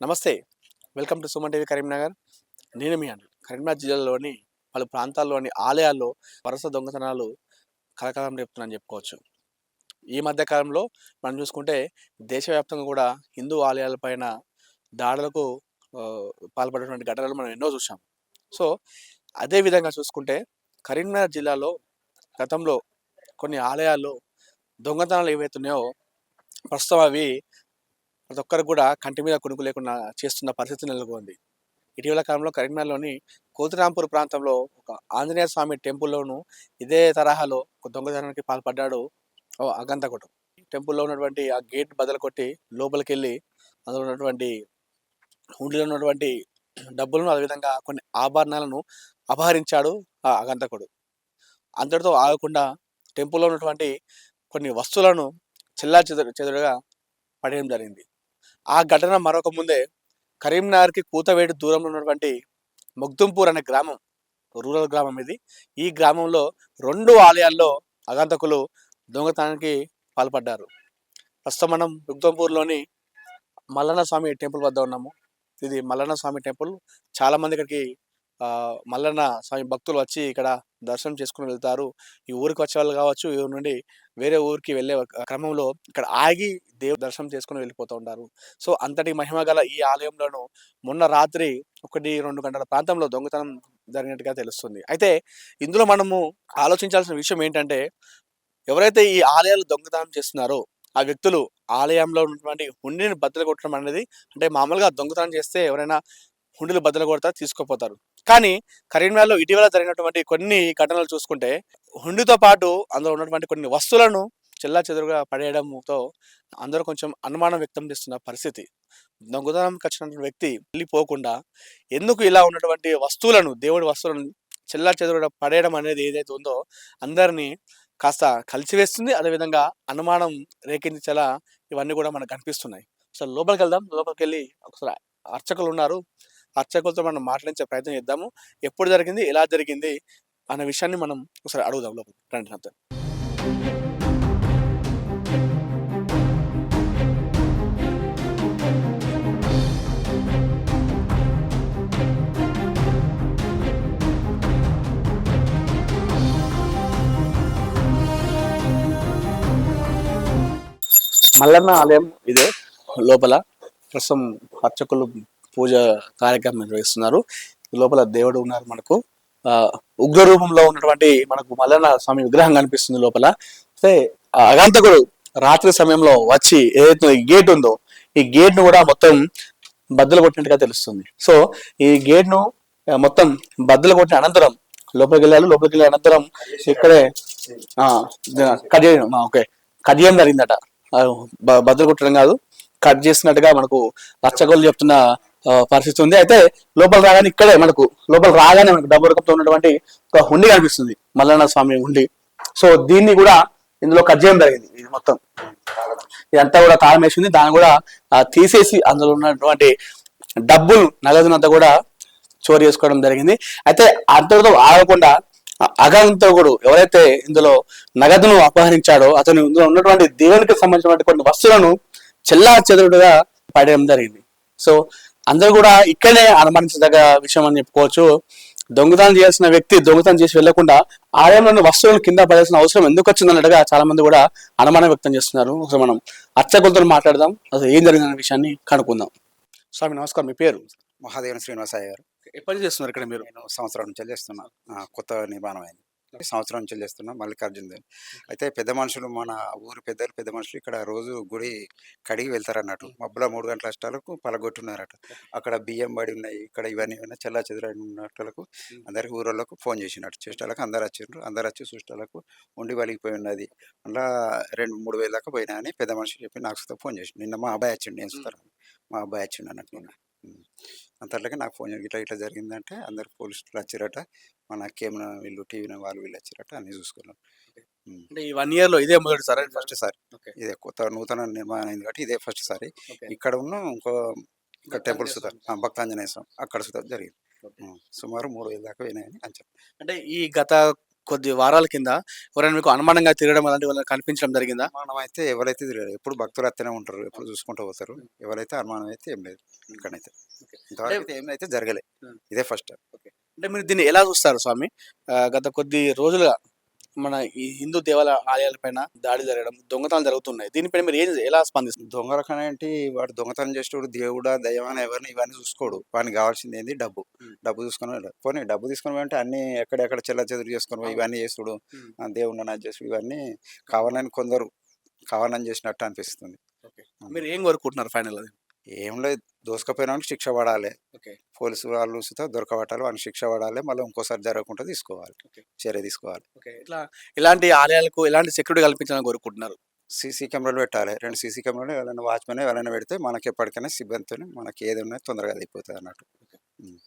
నమస్తే. Welcome to Suman TV Karimnagar. నేను మీ అండి కరీంనగర్ జిల్లాలోని పలు ప్రాంతాల్లోని ఆలయాల్లో వరుస దొంగతనాలు కలకాలం రేపుతున్నాయని చెప్పుకోవచ్చు. ఈ మధ్య కాలంలో మనం చూసుకుంటే దేశవ్యాప్తంగా కూడా హిందూ ఆలయాలపైన దాడులకు పాల్పడినటువంటి ఘటనలు మనం ఎన్నో చూసాం సో అదే విధంగా చూసుకుంటే కరీంనగర్ జిల్లాలో గతంలో కొన్ని ఆలయాల్లో దొంగతనాలు ఏవైతున్నాయో ప్రస్తుతం అవి ప్రతి ఒక్కరు కూడా కంటి మీద కొనుక్కు లేకుండా చేస్తున్న పరిస్థితి నెలకొంది. ఇటీవల కాలంలో కరీంనగర్లోని కోతిరాంపూర్ ప్రాంతంలో ఒక ఆంజనేయ స్వామి టెంపుల్లోనూ ఇదే తరహాలో ఒక దొంగతనానికి పాల్పడ్డాడు ఓ అగంతకుడు. టెంపుల్లో ఉన్నటువంటి ఆ గేట్ బదలు కొట్టి లోపలికి వెళ్ళి అందులో ఉన్నటువంటి హుండీలో ఉన్నటువంటి డబ్బులను అదేవిధంగా కొన్ని ఆభరణాలను అపహరించాడు ఆ అగంతకుడు. అంతటితో ఆగకుండా టెంపుల్లో ఉన్నటువంటి కొన్ని వస్తువులను చెల్లా చెదరు చెదరుగా పడేయడం జరిగింది. ఆ ఘటన మరొక ముందే కరీంనగర్కి కూతవేడు దూరంలో ఉన్నటువంటి ముగ్దుంపూర్ అనే గ్రామం రూరల్ గ్రామం ఇది. ఈ గ్రామంలో రెండు ఆలయాల్లో అగంతకులు దొంగతనానికి పాల్పడ్డారు. ప్రస్తుతం మనం ముగ్దుంపూర్లోని మల్లన్న స్వామి టెంపుల్ వద్ద ఉన్నాము. ఇది మల్లన్న స్వామి టెంపుల్. చాలామంది ఇక్కడికి మల్లన్న స్వామి భక్తులు వచ్చి ఇక్కడ దర్శనం చేసుకుని వెళ్తారు. ఈ ఊరికి వచ్చే వాళ్ళు కావచ్చు ఈ ఊరు నుండి వేరే ఊరికి వెళ్ళే క్రమంలో ఇక్కడ ఆగి దేవుడు దర్శనం చేసుకుని వెళ్ళిపోతూ ఉంటారు. సో అంతటి మహిమ గల ఈ ఆలయంలోనూ మొన్న రాత్రి ఒకటి రెండు గంటల ప్రాంతంలో దొంగతనం జరిగినట్టుగా తెలుస్తుంది. అయితే ఇందులో మనము ఆలోచించాల్సిన విషయం ఏంటంటే ఎవరైతే ఈ ఆలయాలు దొంగతనం చేస్తున్నారో ఆ వ్యక్తులు ఆలయంలో ఉన్నటువంటి హుండీని బద్దలు కొట్టడం అనేది అంటే మామూలుగా దొంగతనం చేస్తే ఎవరైనా హుండీలు బద్దలు కొడతా తీసుకుపోతారు. కానీ కరీంనగర్లో ఇటీవల జరిగినటువంటి కొన్ని ఘటనలు చూసుకుంటే హుండీతో పాటు అందులో ఉన్నటువంటి కొన్ని వస్తువులను చెల్లా చెదురుగా పడేయడంతో అందరూ కొంచెం అనుమానం వ్యక్తం చేస్తున్న పరిస్థితి. దొంగతనంకి వచ్చినటువంటి వ్యక్తి వెళ్ళిపోకుండా ఎందుకు ఇలా ఉన్నటువంటి వస్తువులను దేవుడి వస్తువులను చెల్లా చెదురుగా పడేయడం అనేది ఏదైతే ఉందో అందరినీ కాస్త కలిసివేస్తుంది. అదేవిధంగా అనుమానం రేకించేలా ఇవన్నీ కూడా మనకు కనిపిస్తున్నాయి. సో లోపలికి వెళ్దాం. లోపలికి వెళ్ళి ఒకసారి అర్చకులు ఉన్నారు. అర్చకులతో మనం మాట్లాడించే ప్రయత్నం చేద్దాము. ఎప్పుడు జరిగింది ఎలా జరిగింది అనే విషయాన్ని మనం ఒకసారి అడుగుదాం లోపల. రండి నాతో మల్లన్న ఆలయం ఇదే. లోపల ప్రస్తుతం అర్చకులు పూజ కార్యక్రమం నిర్వహిస్తున్నారు. లోపల దేవుడు ఉన్నారు మనకు. ఆ ఉగ్ర రూపంలో ఉన్నటువంటి మనకు మల్లన్న స్వామి విగ్రహం కనిపిస్తుంది లోపల. అయితే అగంతకుడు రాత్రి సమయంలో వచ్చి ఏదైతే గేట్ ఉందో ఈ గేట్ను కూడా మొత్తం బద్దలు కొట్టినట్టుగా తెలుస్తుంది. సో ఈ గేట్ను మొత్తం బద్దలు కొట్టిన అనంతరం లోపలికి వెళ్ళాలి. లోపలికి వెళ్ళిన అనంతరం ఇక్కడే కట్ చేయడం ఓకే. కట్ చేయడం జరిగిందట. బద్దలు కొట్టడం కాదు. కట్ చేసినట్టుగా మనకు రచ్చగోళ్ళు చెప్తున్న పరిస్థితి ఉంది. అయితే లోపల రాగానే ఇక్కడే మనకు లోపల రాగానే మనకు డబ్బు రకంతో ఉన్నటువంటి ఒక హుండి కనిపిస్తుంది. మల్లన్న స్వామి హుండి. సో దీన్ని కూడా ఇందులో కట్ చేయడం జరిగింది ఇది మొత్తం. ఇదంతా కూడా తాళం వేసింది దాన్ని కూడా తీసేసి అందులో ఉన్నటువంటి డబ్బులు నగదునంతా కూడా చోరీ చేసుకోవడం జరిగింది. అయితే అంతటితో ఆగకుండా అగంతో అగంతకుడు ఎవరైతే ఇందులో నగదును అపహరించాడో అతను ఇందులో ఉన్నటువంటి దేవునికి సంబంధించినటువంటి కొన్ని వస్తువులను చెల్లా చెదరుడుగా పడేయడం జరిగింది. సో అందరూ కూడా ఇక్కడనే అనుమానించదగ్గ విషయం అని చెప్పుకోవచ్చు. దొంగతనం చేయాల్సిన వ్యక్తి దొంగతనం చేసి వెళ్ళకుండా ఆలయంలోని వస్తువులను కింద పడాల్సిన అవసరం ఎందుకు వచ్చింది అన్నట్టుగా చాలా మంది కూడా అనుమానం వ్యక్తం చేస్తున్నారు. అసలు మనం అర్చకులతో మాట్లాడదాం. అసలు ఏం జరిగిందనే విషయాన్ని కనుక్కుందాం. స్వామి నమస్కారం. మీ పేరు? మహాదేవన్ శ్రీనివాసయ్య గారు. ఎప్పటి నుంచి చేస్తున్నారు ఇక్కడ మీరు? నేను సంవత్సరం నుంచి చేస్తున్నా. ఆ, కొత్త నిర్మాణం అయింది. సంవత్సరం నుంచి చేస్తున్నాం మల్లికార్జున దేవ్ అయితే పెద్ద మనుషులు మన ఊరు పెద్దలు పెద్ద మనుషులు ఇక్కడ రోజు గుడి కడిగి వెళ్తారు అన్నట్టు మబ్బుల మూడు గంటల అష్టాలకు పలగొట్టున్నారట. అక్కడ బియ్యం పడి ఉన్నాయి ఇక్కడ ఇవన్నీ ఉన్నాయి చెల్లా చెదురైన ఉన్నట్లకు అందరికి ఊరోళ్ళకు ఫోన్ చేసినట్టు. చేసేటాలకు అందరు వచ్చిండ్రు అందరు వచ్చి చూసేటాలకు ఉండి వలిగిపోయి ఉన్నది. అలా రెండు మూడు వేల దాకా పోయినా అని పెద్ద మనిషి చెప్పి నాకు ఫోన్ చేసి నిన్న మా అబ్బాయి వచ్చిండు నేను సుతాను మా అబ్బాయి వచ్చిండు అన్నట్టు నిన్న. ఉమ్. అంతట్లకి నాకు ఫోన్ ఇట్లా ఇట్లా జరిగిందంటే అందరు పోలీసులు వచ్చారట. మన కెమెరా వీళ్ళు టీవీ వాళ్ళు వీళ్ళు వచ్చారట అన్ని చూసుకున్నాం. అంటే ఈ వన్ ఇయర్లో ఇదే మొదటిసారి ఫస్ట్ సారి. ఇదే కొత్త నూతన నిర్మాణం అయింది కాబట్టి ఇదే ఫస్ట్ సారి. ఇక్కడ ఉన్న ఇంకో ఇంకా టెంపుల్ సుతా భక్తాంజనేయ స్వామి అక్కడ సుతా జరిగింది. సుమారు మూడు వేల దాకా పోయినాయని అంచనా అంటే ఈ గత కొద్ది వారాల కింద ఎవరైనా మీకు అనుమానంగా తిరగడం అలాంటి వాళ్ళని కనిపించడం జరిగిందా? అనుమానం అయితే ఎవరైతే తిరగరు ఎప్పుడు భక్తులు అత్తనే ఉంటారు ఎప్పుడు చూసుకుంటూ పోతారు. ఎవరైతే అనుమానం అయితే ఏం లేదు ఇక్కడైతే. ఇంతవరకు అయితే ఏమైతే జరగలే ఉమ్. ఇదే ఫస్ట్. అంటే మీరు దీన్ని ఎలా చూస్తారు స్వామి? గత కొద్ది రోజులుగా మన ఈ హిందూ దేవాలయ ఆలయాలపైన దాడి జరగడం దొంగతనాలు జరుగుతున్నాయి. దీనిపైన మీరు ఏం ఎలా స్పందిస్తారు? దొంగ రకం ఏంటి వాడు దొంగతనం చేసేవాడు దేవుడా దయ్యమని ఎవరిని ఇవన్నీ చూసుకోడు. వానికి కావాల్సింది ఏంది? డబ్బు. డబ్బు తీసుకొని వెళ్ళాడు. పోనీ డబ్బు తీసుకొని అంటే అన్ని ఎక్కడెక్కడ చెల్ల చెదురు చేసుకొని ఇవన్నీ చేసుడు దేవుడు నా చేసుడు ఇవన్నీ కావాలని కొందరు కావాలని చేసినట్టు అనిపిస్తుంది. మీరు ఏం కోరుకుంటున్నారు ఫైనల్ అది ఏం లేదు. దోసుకపోయిన వానికి శిక్ష పడాలి. ఓకే. పోలీసు వాళ్ళు సుతా దొరకబట్టాలి వానికి శిక్ష పడాలి మళ్ళీ ఇంకోసారి జరగకుండా తీసుకోవాలి. చర్య తీసుకోవాలి. ఇట్లా ఇలాంటి ఆలయాలకు ఎలాంటి సెక్యూరిటీ కల్పించాలని కోరుకుంటున్నారు? సీసీ కెమెరాలు పెట్టాలి. రెండు సీసీ కెమెరాలు ఎవరైనా వాచ్మెన్ ఎవరైనా పెడితే మనకి ఎప్పటికైనా సిబ్బందితో మనకి ఏది ఉన్నా తొందరగా అయిపోతుంది అన్నట్టు.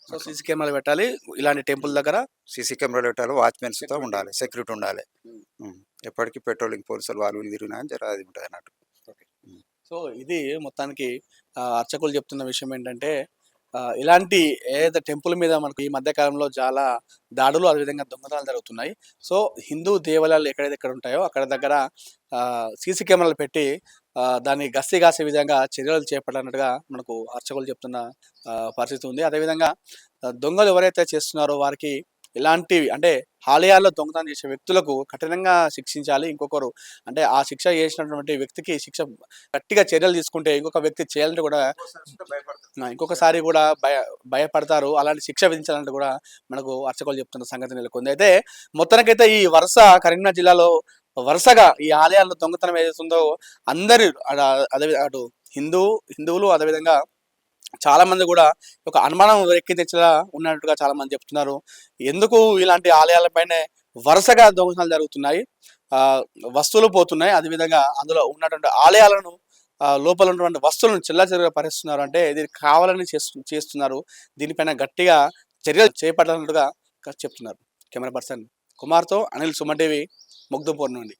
సో సీసీ కెమెరాలు పెట్టాలి. ఇలాంటి టెంపుల్ దగ్గర సీసీ కెమెరాలు పెట్టాలి వాచ్మెన్స్తో Security. ఉండాలి సెక్యూరిటీ ఉండాలి. ఎప్పటికీ పెట్రోలింగ్ పోలీసులు వాళ్ళు వీళ్ళు తిరిగినా జర అది ఉంటుంది అన్నట్టు. సో ఇది మొత్తానికి అర్చకులు చెప్తున్న విషయం ఏంటంటే ఇలాంటి ఏదైతే టెంపుల్ మీద మనకు ఈ మధ్యకాలంలో చాలా దాడులు అదేవిధంగా దొంగతనాలు జరుగుతున్నాయి. సో హిందూ దేవాలయాలు ఎక్కడైతే ఎక్కడ ఉంటాయో అక్కడ దగ్గర సీసీ కెమెరాలు పెట్టి దాన్ని గస్తీ కాసే విధంగా చర్యలు చేపట్టినట్టుగా మనకు అర్చకులు చెప్తున్న పరిస్థితి ఉంది. అదేవిధంగా దొంగలు ఎవరైతే చేస్తున్నారో వారికి ఇలాంటి అంటే ఆలయాల్లో దొంగతనం చేసే వ్యక్తులకు కఠినంగా శిక్షించాలి ఇంకొకరు. అంటే ఆ శిక్ష చేసినటువంటి వ్యక్తికి శిక్ష గట్టిగా చర్యలు తీసుకుంటే ఇంకొక వ్యక్తి చేయాలంటే కూడా ఇంకొకసారి కూడా భయ భయపడతారు. అలాంటి శిక్ష విధించాలంటే కూడా మనకు అర్చకులు చెప్తున్న సంగతి నెలకొంది. అయితే మొత్తానికైతే ఈ వరుస కరీంనగర్ జిల్లాలో వరుసగా ఈ ఆలయాల్లో దొంగతనం ఏదైతుందో అందరి అదే అటు హిందూ హిందువులు అదేవిధంగా చాలా మంది కూడా ఒక అనుమానం ఎక్కి తెచ్చేలా ఉన్నట్టుగా చాలా మంది చెప్తున్నారు. ఎందుకు ఇలాంటి ఆలయాలపైనే వరుసగా దొంగతనాలు జరుగుతున్నాయి? వస్తువులు పోతున్నాయి. అదేవిధంగా అందులో ఉన్నటువంటి ఆలయాలను లోపల ఉన్నటువంటి వస్తువులను చెల్లా పరిస్తున్నారు అంటే ఇది కావాలని చేస్తు చేస్తున్నారు. దీనిపైన గట్టిగా చర్యలు చేపట్టాలన్నట్టుగా చెప్తున్నారు. కెమెరా పర్సన్ కుమార్తో అనిల్ సుమన్ టీవీ ముగ్ధంపూర్ నుండి.